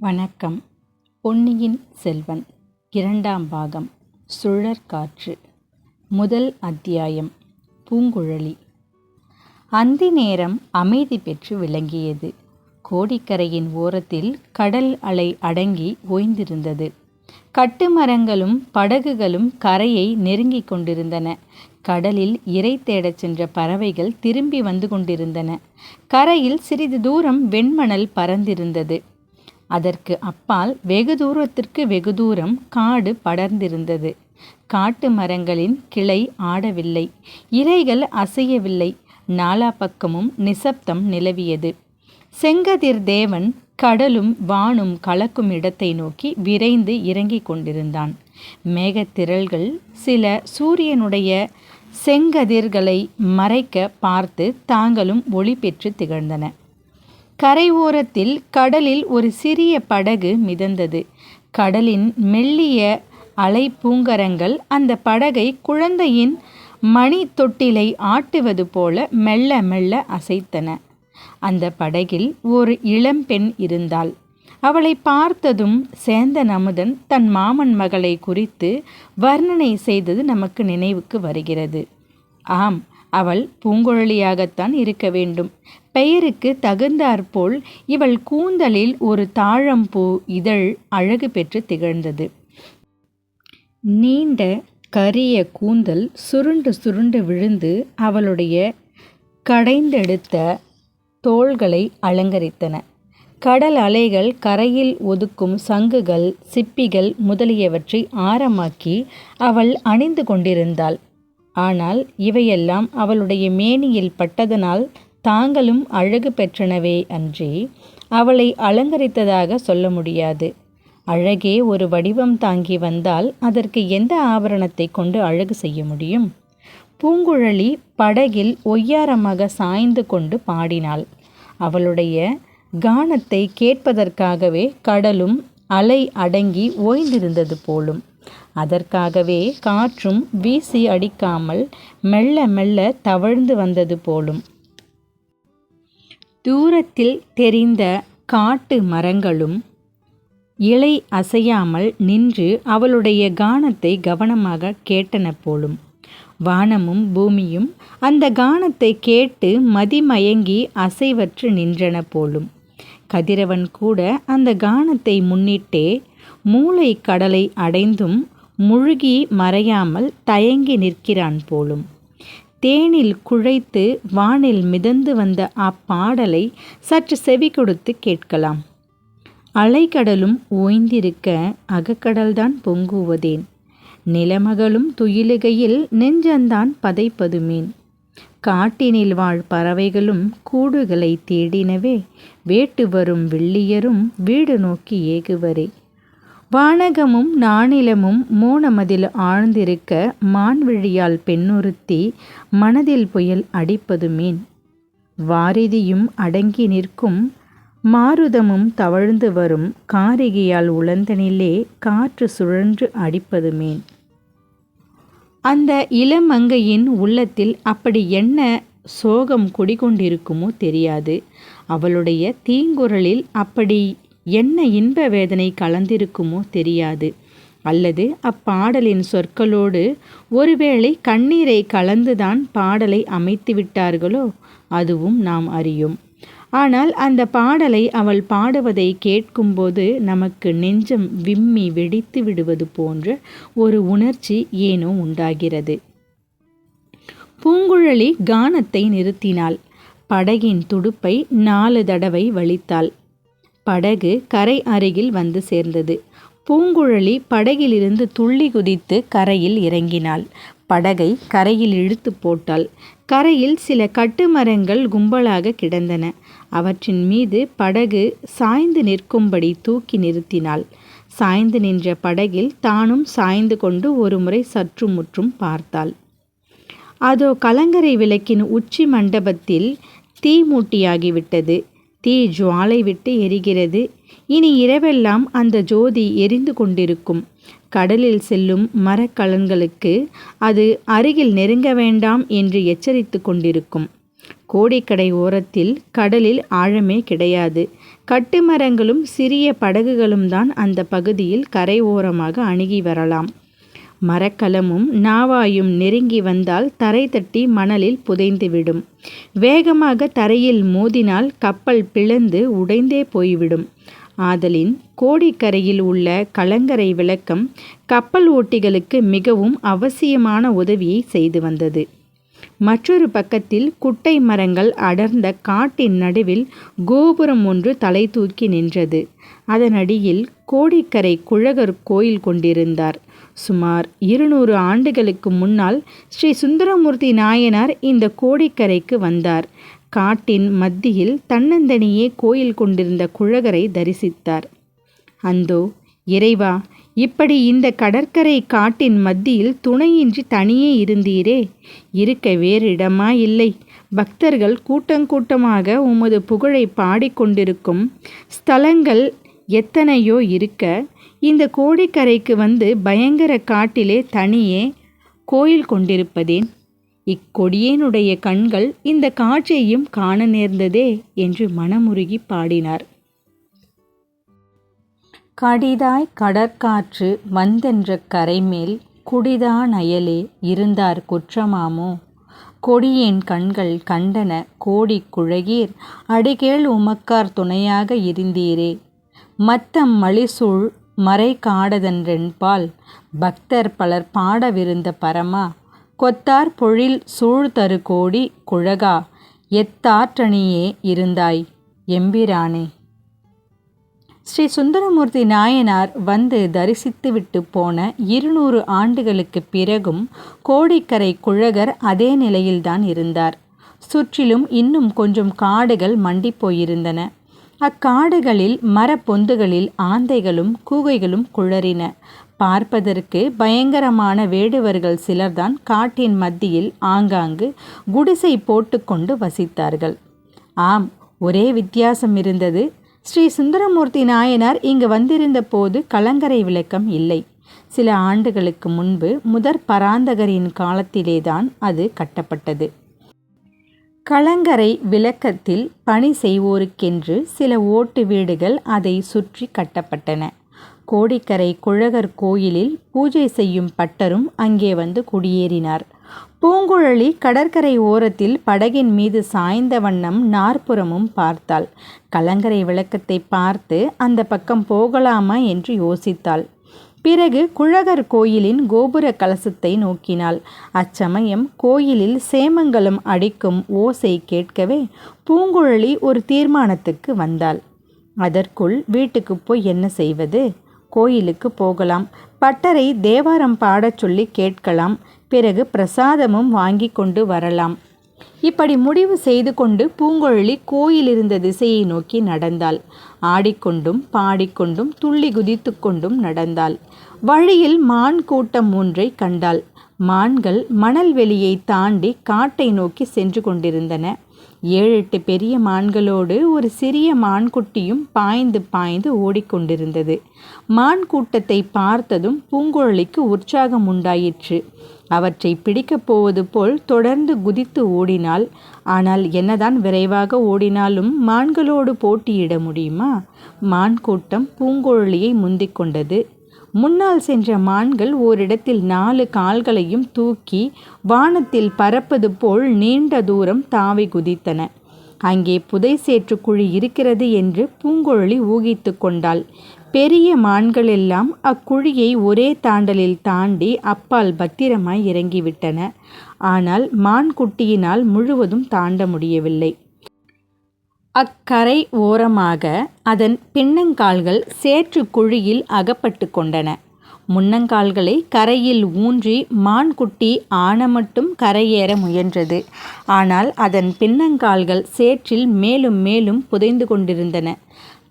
வணக்கம். பொன்னியின் செல்வன் இரண்டாம் பாகம் சுழற்காற்று முதல் அத்தியாயம் பூங்குழலி. அந்தி நேரம் அமைதி பெற்று விளங்கியது. கோடிக்கரையின் ஓரத்தில் கடல் அலை அடங்கி ஓய்ந்திருந்தது. கட்டுமரங்களும் படகுகளும் கரையை நெருங்கிக் கொண்டிருந்தன. கடலில் இரை தேடச் சென்ற பறவைகள் திரும்பி வந்து கொண்டிருந்தன. கரையில் சிறிது தூரம் வெண்மணல் பறந்திருந்தது. அதற்கு அப்பால் வெகு தூரத்திற்கு வெகு தூரம் காடு படர்ந்திருந்தது. காட்டு மரங்களின் கிளை ஆடவில்லை. இலைகள் அசையவில்லை. நாலா பக்கமும் நிசப்தம் நிலவியது. செங்கதிர் தேவன் கடலும் வானும் கலக்கும் இடத்தை நோக்கி விரைந்து இறங்கிக் கொண்டிருந்தான். மேகத்திரள்கள் சில சூரியனுடைய செங்கதிர்களை மறைக்க பார்த்து தாங்களும் ஒளி பெற்று திகழ்ந்தன. கரை ஓரத்தில் கடலில் ஒரு சிறிய படகு மிதந்தது. கடலின் மெல்லிய அலை பூங்கரங்கள் அந்த படகை குழந்தையின் மணி தொட்டிலை ஆட்டுவது போல மெல்ல மெல்ல அசைத்தன. அந்த படகில் ஒரு இளம்பெண் இருந்தாள். அவளை பார்த்ததும் சேந்தன் அமுதன் தன் மாமன் மகளை குறித்து வர்ணனை செய்தது நமக்கு நினைவுக்கு வருகிறது. ஆம் அவள் பூங்குழலியாகத்தான் இருக்க வேண்டும். பெயருக்கு தகுந்தாற்போல் இவள் கூந்தலில் ஒரு தாழம்பூ இதழ் அழகு பெற்று திகழ்ந்தது. நீண்ட கரிய கூந்தல் சுருண்டு சுருண்டு விழுந்து அவளுடைய கடைந்தெடுத்த தோள்களை அலங்கரித்தன. கடல் அலைகள் கரையில் ஒதுக்கும் சங்குகள் சிப்பிகள் முதலியவற்றை ஆரமாக்கி அவள் அணிந்து கொண்டிருந்தாள். ஆனால் இவையெல்லாம் அவளுடைய மேனியில் பட்டதனால் தாங்களும் அழகு பெற்றனவே அன்றி அவளை அலங்கரித்ததாக சொல்ல முடியாது. அழகே ஒரு வடிவம் தாங்கி வந்தால் அதற்கு எந்த ஆபரணத்தை கொண்டு அழகு செய்ய முடியும்? பூங்குழலி படகில் ஒய்யாரமாக சாய்ந்து கொண்டு பாடினாள். அவளுடைய கானத்தை கேட்பதற்காகவே கடலும் அலை அடங்கி ஓய்ந்திருந்தது போலும். அதற்காகவே காற்றும் வீசி அடிக்காமல் மெல்ல மெல்ல தவழ்ந்து வந்தது போலும். தூரத்தில் தெரிந்த காட்டு மரங்களும் இலை அசையாமல் நின்று அவளுடைய கானத்தை கவனமாக கேட்டன போலும். வானமும் பூமியும் அந்த கானத்தை கேட்டு மதிமயங்கி அசைவற்று நின்றன போலும். கதிரவன் கூட அந்த கானத்தை முன்னிட்டே மூளை கடலை அடைந்தும் முழுகி மறையாமல் தயங்கி நிற்கிறான் போலும். தேனில் குழைத்து வானில் மிதந்து வந்த அப்பாடலை சற்று செவி கொடுத்து கேட்கலாம். அலைக்கடலும் ஓய்ந்திருக்க அகக்கடல்தான் பொங்குவதேன். நிலமகளும் துயிலுகையில் நெஞ்சந்தான் பதைப்பதுமேன். காட்டினில் வாழ் பறவைகளும் கூடுகளை தேடினவே வேட்டு வரும் வெள்ளியரும் வீடு நோக்கி ஏகுவரே. வானகமும் நானிலமும் மோனமதில் ஆழ்ந்திருக்க மான்விழியால் பெண்ணுறுத்தி மனதில் புயல் அடிப்பது மீன். வாரிதியும் அடங்கி நிற்கும் மாருதமும் தவழ்ந்து வரும் காரிகையால் உழந்தனிலே காற்று சுழன்று அடிப்பது மீன். அந்த இளமங்கையின் உள்ளத்தில் அப்படி என்ன சோகம் குடிகொண்டிருக்குமோ தெரியாது. அவளுடைய தீங்குரலில் அப்படி என்ன இன்ப வேதனை கலந்திருக்குமோ தெரியாது. அல்லது அப்பாடலின் சொற்களோடு ஒருவேளை கண்ணீரை கலந்துதான் பாடலை அமைத்து விட்டார்களோ அதுவும் நாம் அறியும். ஆனால் அந்த பாடலை அவள் பாடுவதை கேட்கும்போது நமக்கு நெஞ்சம் விம்மி வெடித்து விடுவது போன்ற ஒரு உணர்ச்சி ஏனோ உண்டாகிறது. பூங்குழலி கானத்தை நிறுத்தினாள். படகின் துடுப்பை நாலு தடவை வலித்தாள். படகு கரை அருகில் வந்து சேர்ந்தது. பூங்குழலி படகிலிருந்து துள்ளி குதித்து கரையில் இறங்கினாள். படகை கரையில் இழுத்து போட்டாள். கரையில் சில கட்டுமரங்கள் கும்பலாக கிடந்தன. அவற்றின் மீது படகு சாய்ந்து நிற்கும்படி தூக்கி நிறுத்தினாள். சாய்ந்து நின்ற படகில் தானும் சாய்ந்து கொண்டு ஒருமுறை சற்று முற்றும் பார்த்தாள். அதோ கலங்கரை விளக்கின் உச்சி மண்டபத்தில் தீ மூட்டியாகிவிட்டது. தீ ஜுவாலை விட்டு எரிகிறது. இனி இரவெல்லாம் அந்த ஜோதி எரிந்து கொண்டிருக்கும். கடலில் செல்லும் மரக்கலன்களுக்கு அது அருகில் நெருங்க வேண்டாம் என்று எச்சரித்து கொண்டிருக்கும். கோடிக்கடை ஓரத்தில் கடலில் ஆழமே கிடையாது. கட்டுமரங்களும் சிறிய படகுகளும் தான் அந்த பகுதியில் கரை ஓரமாக அணுகி வரலாம். மரக்கலமும் நாவாயும் நெருங்கி வந்தால் தரை தட்டி மணலில் புதைந்துவிடும். வேகமாக தரையில் மோதினால் கப்பல் பிளந்து உடைந்தே போய்விடும். ஆதலின் கோடிக்கரையில் உள்ள கலங்கரை விளக்கம் கப்பல் ஓட்டிகளுக்கு மிகவும் அவசியமான உதவியை செய்து வந்தது. மற்றொரு பக்கத்தில் குட்டை மரங்கள் அடர்ந்த காட்டின் நடுவில் கோபுரம் ஒன்று தலை தூக்கி நின்றது. அதனடியில் கோடிக்கரை குழகர் கோயில் கொண்டிருந்தார். சுமார் இருநூறு ஆண்டுகளுக்கு முன்னால் ஸ்ரீ சுந்தரமூர்த்தி நாயனார் இந்த கோடிக்கரைக்கு வந்தார். காட்டின் மத்தியில் தன்னந்தனியே கோயில் கொண்டிருந்த குழகரை தரிசித்தார். அந்தோ இறைவா இப்படி இந்த கடற்கரை காட்டின் மத்தியில் துணையின்றி தனியே இருந்தீரே. இருக்க வேறு இடமா இல்லை. பக்தர்கள் கூட்டங்கூட்டமாக உமது புகழை பாடிக்கொண்டிருக்கும் ஸ்தலங்கள் எத்தனையோ இருக்க இந்த கோடிக்கரைக்கு வந்து பயங்கர காட்டிலே தனியே கோயில் கொண்டிருப்பதேன் இக்கொடியேனுடைய கண்கள் இந்த காட்சியையும் காண நேர்ந்ததே என்று மனமுருகி பாடினார். கடிதாய் கடற்காற்று வந்தென்ற கரைமேல் குடிதான் அயலே இருந்தார் குற்றமாமோ? கொடியேன் கண்கள் கண்டன கோடி குழகீர் அடிகேள் உமக்கார் துணையாக இருந்தீரே. மத்தம் மலிசூழ் மறை காடதன்றென்பால் பக்தர் பலர் பாடவிருந்த பரமா கொத்தார் பொழில் சூழ்தரு கோடி குழகா எத்தாற்றணியே இருந்தாய் எம்பிரானே ஸ்ரீ சுந்தரமூர்த்தி நாயனார் வந்து தரிசித்துவிட்டு போன இருநூறு ஆண்டுகளுக்கு பிறகும் கோடிக்கரை குழகர் அதே நிலையில்தான் இருந்தார். சுற்றிலும் இன்னும் கொஞ்சம் காடுகள் மண்டி போயிருந்தன. அக்காடுகளில் மரப்பொந்துகளில் ஆந்தைகளும் கூகைகளும் குளறின பார்ப்பதற்கு பயங்கரமான வேடுவர்கள் சிலர்தான் காட்டின் மத்தியில் ஆங்காங்கு குடிசை போட்டுக்கொண்டு வசித்தார்கள். ஆம் ஒரே வித்தியாசம் இருந்தது. ஸ்ரீ சுந்தரமூர்த்தி நாயனார் இங்கு வந்திருந்த போது கலங்கரை விளக்கம் இல்லை. சில ஆண்டுகளுக்கு முன்பு முதற் பராந்தகரின் காலத்திலேதான் அது கட்டப்பட்டது. கலங்கரை விளக்கத்தில் பணி செய்வோருக்கென்று சில ஓட்டு வீடுகள் அதை சுற்றி கட்டப்பட்டன. கோடிக்கரை குழகர் கோயிலில் பூஜை செய்யும் பட்டரும் அங்கே வந்து குடியேறினார். பூங்குழலி கடற்கரை ஓரத்தில் படகின் மீது சாய்ந்த வண்ணம் நாற்புறமும் பார்த்தாள். கலங்கரை விளக்கத்தை பார்த்து அந்த பக்கம் போகலாமா? என்று யோசித்தாள். பிறகு குழகர் கோயிலின் கோபுர கலசத்தை நோக்கினாள். அச்சமயம் கோயிலில் சேமங்கலம் அடிக்கும் ஓசை கேட்கவே பூங்குழலி ஒரு தீர்மானத்துக்கு வந்தாள். அதற்குள் வீட்டுக்கு போய் என்ன செய்வது? கோயிலுக்கு போகலாம். பட்டரை தேவாரம் பாடச் சொல்லி கேட்கலாம். பிறகு பிரசாதமும் வாங்கி கொண்டு வரலாம். இப்படி முடிவு செய்து கொண்டு பூங்குழலி கோயிலிருந்த திசையை நோக்கி நடந்தாள். ஆடிக்கொண்டும் பாடிக்கொண்டும் துள்ளி குதித்து கொண்டும் நடந்தாள். வழியில் மான் கூட்டம் ஒன்றை கண்டாள். மான்கள் மணல் வெளியை தாண்டி காட்டை நோக்கி சென்று கொண்டிருந்தன. ஏழு எட்டு பெரிய மான்களோடு ஒரு சிறிய மான்குட்டியும் பாய்ந்து பாய்ந்து ஓடிக்கொண்டிருந்தது. மான் கூட்டத்தை பார்த்ததும் பூங்குழலிக்கு உற்சாகம் உண்டாயிற்று. அவற்றை பிடிக்கப் போவது போல் தொடர்ந்து குதித்து ஓடினாள். ஆனால் என்னதான் விரைவாக ஓடினாலும் மான்களோடு போட்டியிட முடியுமா? மான் கூட்டம் பூங்குழலியை முந்திக் கொண்டது. முன்னால் சென்ற மான்கள் ஓரிடத்தில் நாலு கால்களையும் தூக்கி வானத்தில் பறப்பது போல் நீண்ட தூரம் தாவி குதித்தன. அங்கே புதை சேற்று குழி இருக்கிறது என்று பூங்குழலி ஊகித்து கொண்டாள். பெரிய மான்களெல்லாம் அக்குழியை ஒரே தாண்டலில் தாண்டி அப்பால் பத்திரமாய் இறங்கிவிட்டன. ஆனால் மான் குட்டியினால் முழுவதும் தாண்ட முடியவில்லை. அக்கரை ஓரமாக அதன் பின்னங்கால்கள் சேற்று குழியில் அகப்பட்டு கொண்டன. முன்னங்கால்களை கரையில் ஊன்றி மான்குட்டி ஆன மட்டும் கரையேற முயன்றது. ஆனால் அதன் பின்னங்கால்கள் சேற்றில் மேலும் மேலும் புதைந்து கொண்டிருந்தன.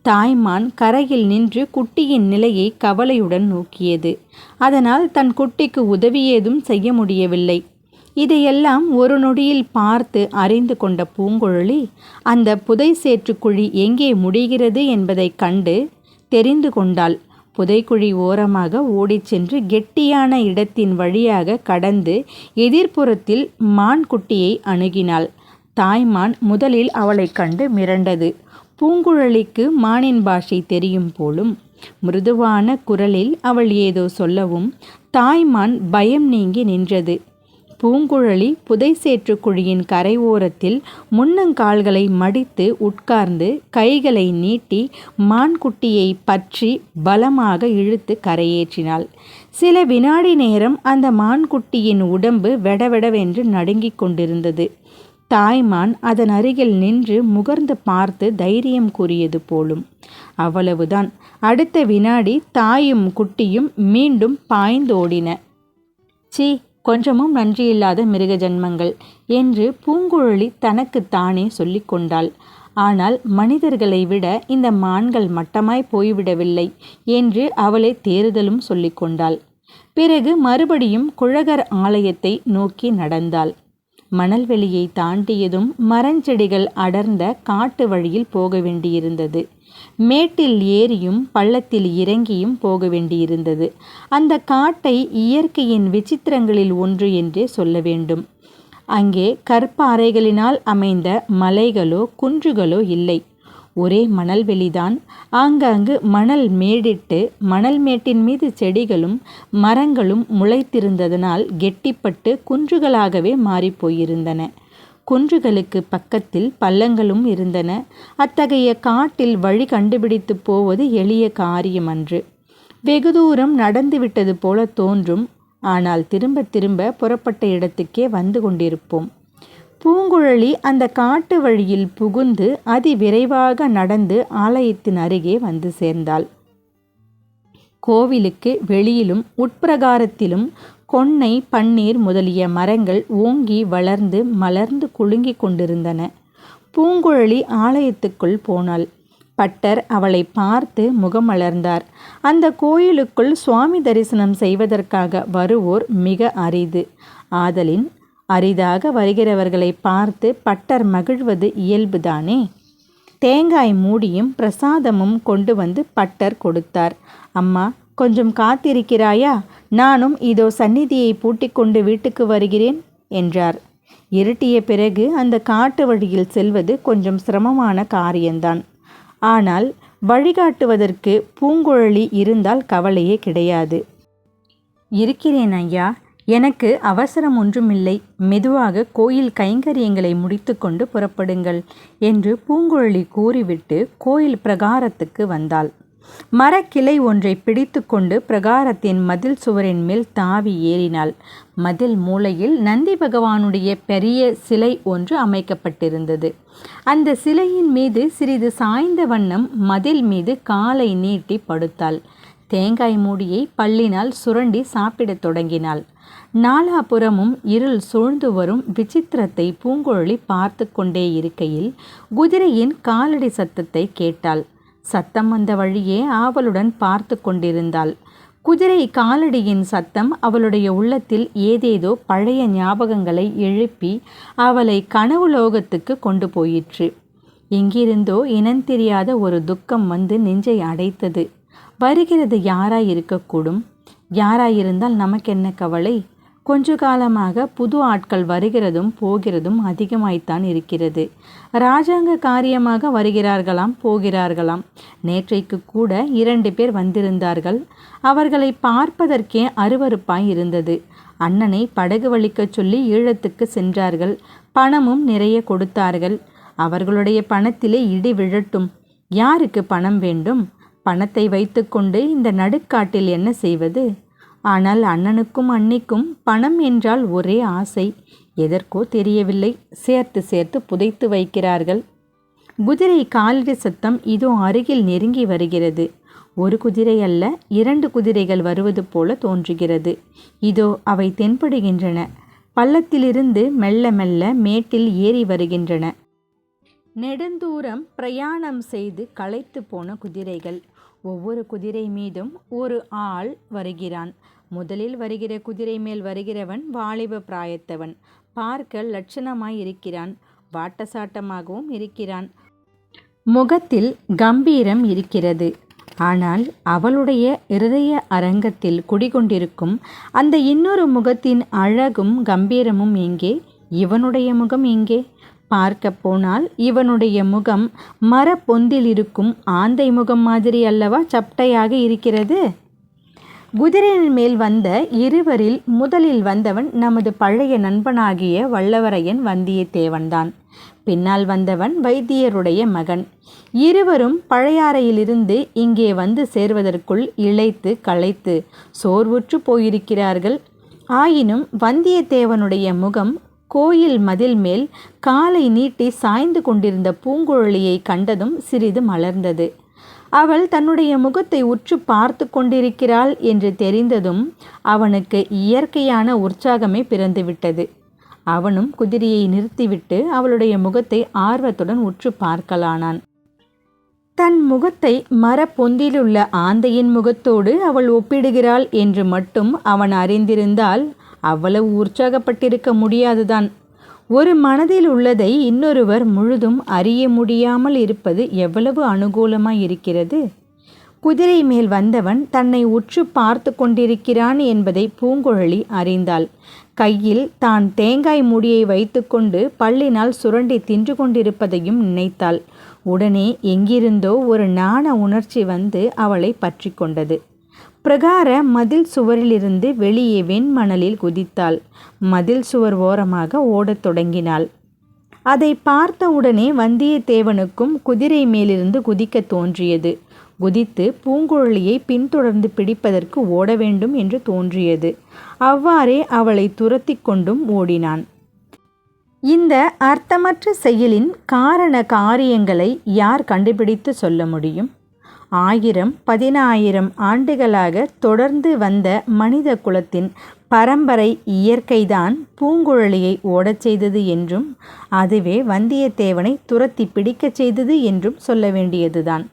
தாய்மான் கரையில் நின்று குட்டியின் நிலையை கவலையுடன் நோக்கியது. அதனால் தன் குட்டிக்கு உதவி ஏதும் செய்ய முடியவில்லை. இதையெல்லாம் ஒரு நொடியில் பார்த்து அறிந்து கொண்ட பூங்குழலி அந்த புதை சேற்றுக்குழி எங்கே முடிகிறது என்பதைக் கண்டு தெரிந்து கொண்டாள். புதைக்குழி ஓரமாக ஓடிச் சென்று கெட்டியான இடத்தின் வழியாக கடந்து எதிர்ப்புறத்தில் மான் குட்டியை அணுகினாள். தாய்மான் முதலில் அவளைக் கண்டு மிரண்டது. பூங்குழலிக்கு மானின் பாஷை தெரியும் போலும் மிருதுவான குரலில் அவள் ஏதோ சொல்லவும் தாய்மான் பயம் நீங்கி நின்றது. பூங்குழலி புதை சேற்றுக்குழியின் கரை ஓரத்தில் முன்னங்கால்களை மடித்து உட்கார்ந்து கைகளை நீட்டி மான்குட்டியை பற்றி பலமாக இழுத்து கரையேற்றினாள். சில வினாடி நேரம் அந்த மான்குட்டியின் உடம்பு வெடவெடவென்று நடுங்கிக் கொண்டிருந்தது. தாய்மான் அதன் அருகில் நின்று முகர்ந்து பார்த்து தைரியம் கூறியது போலும். அவ்வளவுதான். அடுத்த வினாடி தாயும் குட்டியும் மீண்டும் பாய்ந்தோடின. சீ கொஞ்சமும் நன்றியில்லாத மிருக ஜன்மங்கள் என்று பூங்குழலி தனக்கு தானே சொல்லிக்கொண்டாள் ஆனால் மனிதர்களை விட இந்த மான்கள் மட்டமாய் போய்விடவில்லை என்று அவளை தேறுதலும் சொல்லிக்கொண்டாள் பிறகு மறுபடியும் குழகர் ஆலயத்தை நோக்கி நடந்தாள். மணல்வெளியை தாண்டியதும் மரஞ்செடிகள் அடர்ந்த காட்டு வழியில் போக வேண்டியிருந்தது. மேட்டில் ஏறியும் பள்ளத்தில் இறங்கியும் போக வேண்டியிருந்தது. அந்த காட்டை இயற்கையின் விசித்திரங்களில் ஒன்று என்றே சொல்ல வேண்டும். அங்கே கற்பாறைகளினால் அமைந்த மலைகளோ குன்றுகளோ இல்லை. ஒரே மணல்வெளிதான் ஆங்காங்கு மணல் மேடிட்டு மணல் மேட்டின் மீது செடிகளும் மரங்களும் முளைத்திருந்ததனால் கெட்டிப்பட்டு குன்றுகளாகவே மாறிப்போயிருந்தன. குன்றுகளுக்கு பக்கத்தில் பள்ளங்களும் இருந்தன. அத்தகைய காட்டில் வழி கண்டுபிடித்து போவது எளிய காரியமன்று. வெகு தூரம் நடந்துவிட்டது போல தோன்றும். ஆனால் திரும்ப திரும்ப புறப்பட்ட இடத்துக்கே வந்து கொண்டிருப்போம். பூங்குழலி அந்த காட்டு வழியில் புகுந்து அதி விரைவாக நடந்து ஆலயத்தின் அருகே வந்து சேர்ந்தாள். கோவிலுக்கு வெளியிலும் உட்பிரகாரத்திலும் கொன்னை பன்னீர் முதலிய மரங்கள் ஓங்கி வளர்ந்து மலர்ந்து குலுங்கிக் கொண்டிருந்தன. பூங்குழலி ஆலயத்துக்குள் போனாள். பட்டர் அவளை பார்த்து முகமலர்ந்தார். அந்த கோயிலுக்குள் சுவாமி தரிசனம் செய்வதற்காக வருவோர் மிக அரிது. ஆதலின் அரிதாக வருகிறவர்களை பார்த்து பட்டர் மகிழ்வது இயல்புதானே? தேங்காய் மூடியும் பிரசாதமும் கொண்டு வந்து பட்டர் கொடுத்தார். அம்மா கொஞ்சம் காத்திருக்கிறாயா? நானும் இதோ சந்நிதியை பூட்டிக்கொண்டு வீட்டுக்கு வருகிறேன் என்றார். இருட்டிய பிறகு அந்த காட்டு வழியில் செல்வது கொஞ்சம் சிரமமான காரியம்தான். ஆனால் வழிகாட்டுவதற்கு பூங்குழலி இருந்தால் கவலையே கிடையாது. இருக்கிறேன் ஐயா எனக்கு அவசரம் ஒன்றுமில்லை. மெதுவாக கோயில் கைங்கரியங்களை முடித்துக்கொண்டு புறப்படுங்கள் என்று பூங்குழலி கூறிவிட்டு கோயில் பிரகாரத்துக்கு வந்தாள். மரக்கிளை ஒன்றை பிடித்துக்கொண்டு பிரகாரத்தின் மதில் சுவரின் மேல் தாவி ஏறினாள். மதில் மூலையில் நந்தி பகவானுடைய பெரிய சிலை ஒன்று அமைக்கப்பட்டிருந்தது. அந்த சிலையின் மீது சிறிது சாய்ந்த வண்ணம் மதில் மீது காலை நீட்டி படுத்தாள். தேங்காய் மூடியை பல்லினால் சுரண்டி சாப்பிடத் தொடங்கினாள். நாலாபுறமும் இருள் சூழ்ந்து வரும் விசித்திரத்தை பூங்குழலி பார்த்து கொண்டே இருக்கையில் குதிரையின் காலடி சத்தத்தை கேட்டாள். சத்தம் வந்த வழியே ஆவலுடன் பார்த்து கொண்டிருந்தாள். குதிரை காலடியின் சத்தம் அவளுடைய உள்ளத்தில் ஏதேதோ பழைய ஞாபகங்களை எழுப்பி அவளை கனவு லோகத்துக்கு கொண்டு போயிற்று. எங்கிருந்தோ இனந்தெரியாத ஒரு துக்கம் வந்து நெஞ்சை அடைத்தது. வருகிறது யாராய் இருக்கக்கூடும் யாராயிருந்தால் நமக்கென்ன கவலை? கொஞ்ச காலமாக புது ஆட்கள் வருகிறதும் போகிறதும் அதிகமாய்த்தான் இருக்கிறது. ராஜாங்க காரியமாக வருகிறார்களாம் போகிறார்களாம். நேற்றைக்கு கூட இரண்டு பேர் வந்திருந்தார்கள். அவர்களை பார்ப்பதற்கே அருவருப்பாய் இருந்தது. அண்ணனை படகு வலிக்கச் சொல்லி ஈழத்துக்கு சென்றார்கள். பணமும் நிறைய கொடுத்தார்கள். அவர்களுடைய பணத்திலே இடி விழட்டும். யாருக்கு பணம் வேண்டும்? பணத்தை வைத்துக்கொண்டு இந்த நடுக்காட்டில் என்ன செய்வது? ஆனால் அண்ணனுக்கும் அன்னிக்கும் பணம் என்றால் ஒரே ஆசை. எதற்கோ தெரியவில்லை. சேர்த்து சேர்த்து புதைத்து வைக்கிறார்கள். குதிரை காலடி சத்தம் இதோ அருகில் நெருங்கி வருகிறது. ஒரு குதிரை அல்ல இரண்டு குதிரைகள் வருவது போல தோன்றுகிறது. இதோ அவை தென்படுகின்றன. பள்ளத்திலிருந்து மெல்ல மெல்ல மேட்டில் ஏறி வருகின்றன. நெடுந்தூரம் பிரயாணம் செய்து களைத்து போன குதிரைகள். ஒவ்வொரு குதிரை மீதும் ஒரு ஆள் வருகிறான். முதலில் வருகிற குதிரை மேல் வருகிறவன் வாலிப பிராயத்தவன். பார்க்க லட்சணமாய் இருக்கிறான். வாட்டசாட்டமாகவும் இருக்கிறான். முகத்தில் கம்பீரம் இருக்கிறது. ஆனால் அவளுடைய இருதய அரங்கத்தில் குடிகொண்டிருக்கும் அந்த இன்னொரு முகத்தின் அழகும் கம்பீரமும் எங்கே? இவனுடைய முகம் எங்கே? பார்க்க போனால் இவனுடைய முகம் மரப்பொந்தில் இருக்கும் ஆந்தை முகம் மாதிரி அல்லவா சப்டையாக இருக்கிறது? குதிரையின் மேல் வந்த இருவரில் முதலில் வந்தவன் நமது பழைய நண்பனாகிய வல்லவரையன் வந்தியத்தேவன்தான். பின்னால் வந்தவன் வைத்தியருடைய மகன். இருவரும் பழையாறையிலிருந்து இங்கே வந்து சேர்வதற்குள் இழைத்து களைத்து சோர்வுற்று போயிருக்கிறார்கள். ஆயினும் வந்தியத்தேவனுடைய முகம் கோயில் மதில் மேல் காலை நீட்டி சாய்ந்து கொண்டிருந்த பூங்குழலியை கண்டதும் சிறிது மலர்ந்தது. அவள் தன்னுடைய முகத்தை உற்று பார்த்து கொண்டிருக்கிறாள் என்று தெரிந்ததும் அவனுக்கு இயற்கையான உற்சாகமே பிறந்துவிட்டது. அவனும் குதிரையை நிறுத்திவிட்டு அவளுடைய முகத்தை ஆர்வத்துடன் உற்று பார்க்கலானான். தன் முகத்தை மரப்பொந்திலுள்ள ஆந்தையின் முகத்தோடு அவள் ஒப்பிடுகிறாள் என்று மட்டும் அவன் அறிந்திருந்தால் அவ்வளவு உற்சாகப்பட்டிருக்க முடியாதுதான். ஒரு மனதில் உள்ளதை இன்னொருவர் முழுதும் அறிய முடியாமல் இருப்பது எவ்வளவு அனுகூலமாய் இருக்கிறது? குதிரை மேல் வந்தவன் தன்னை உற்று பார்த்து கொண்டிருக்கிறான் என்பதை பூங்குழலி அறிந்தாள். கையில் தான் தேங்காய் மூடியை வைத்துக்கொண்டு பள்ளினால் சுரண்டி தின்று கொண்டிருப்பதையும் நினைத்தாள். உடனே எங்கிருந்தோ ஒரு நாண உணர்ச்சி வந்து அவளை பற்றி கொண்டது. பிரகார மதில் சுவரிலிருந்து வெளியே வெண்மணலில் குதித்தாள். மதில் சுவர் ஓரமாக ஓடத் தொடங்கினாள். அதை பார்த்தவுடனே வந்தியத்தேவனுக்கும் குதிரை மேலிருந்து குதிக்க தோன்றியது. குதித்து பூங்குழலியை பின்தொடர்ந்து பிடிப்பதற்கு ஓட வேண்டும் என்று தோன்றியது. அவ்வாறே அவளை துரத்தி கொண்டும் ஓடினான். இந்த அர்த்தமற்ற செயலின் காரண காரியங்களை யார் கண்டுபிடித்து சொல்ல முடியும்? ஆயிரம் பதினாயிரம் ஆண்டுகளாக தொடர்ந்து வந்த மனித குலத்தின் பரம்பரை இயற்கைதான் பூங்குழலியை ஓடச் செய்தது என்றும் அதுவே வந்தியத்தேவனை துரத்தி பிடிக்கச் செய்தது என்றும் சொல்ல வேண்டியதுதான்.